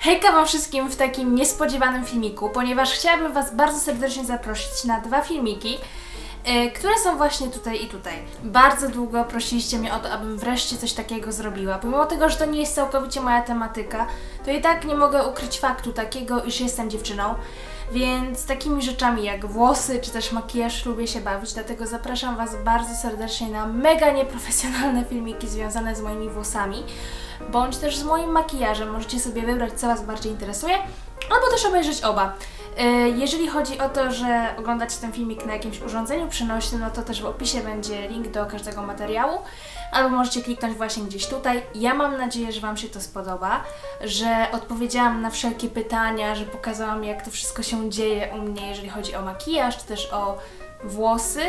Hejka wam wszystkim w takim niespodziewanym filmiku, ponieważ chciałabym was bardzo serdecznie zaprosić na dwa filmiki, e, które są właśnie tutaj i tutaj. Bardzo długo prosiliście mnie o to, abym wreszcie coś takiego zrobiła. Pomimo tego, że to nie jest całkowicie moja tematyka, to i tak nie mogę ukryć faktu takiego, iż jestem dziewczyną. Więc takimi rzeczami jak włosy czy też makijaż lubię się bawić, dlatego zapraszam Was bardzo serdecznie na mega nieprofesjonalne filmiki związane z moimi włosami, bądź też z moim makijażem. Możecie sobie wybrać, co Was bardziej interesuje, albo też obejrzeć oba. E, Jeżeli chodzi o to, że oglądacie ten filmik na jakimś urządzeniu przenośnym, no to też w opisie będzie link do każdego materiału, albo możecie kliknąć właśnie gdzieś tutaj. Ja mam nadzieję, że Wam się to spodoba, że odpowiedziałam na wszelkie pytania, że pokazałam, jak to wszystko się dzieje u mnie, jeżeli chodzi o makijaż, czy też o włosy.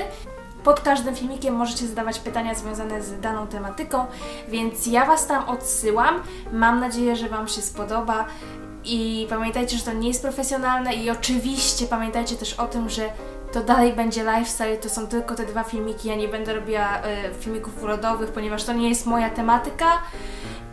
Pod każdym filmikiem możecie zadawać pytania związane z daną tematyką, więc ja Was tam odsyłam. Mam nadzieję, że Wam się spodoba. I pamiętajcie, że to nie jest profesjonalne i oczywiście pamiętajcie też o tym, że to dalej będzie lifestyle, to są tylko te dwa filmiki, ja nie będę robiła e, filmików urodowych, ponieważ to nie jest moja tematyka.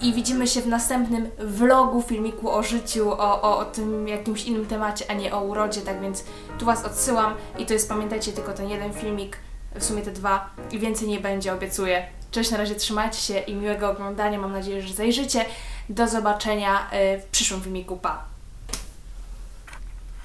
I widzimy się w następnym vlogu, filmiku o życiu, o, o, o tym jakimś innym temacie, a nie o urodzie, tak więc tu Was odsyłam i to jest, pamiętajcie, tylko ten jeden filmik, w sumie te dwa i więcej nie będzie, obiecuję. Cześć, na razie trzymajcie się i miłego oglądania, mam nadzieję, że zajrzycie. Do zobaczenia e, w przyszłym filmiku, pa!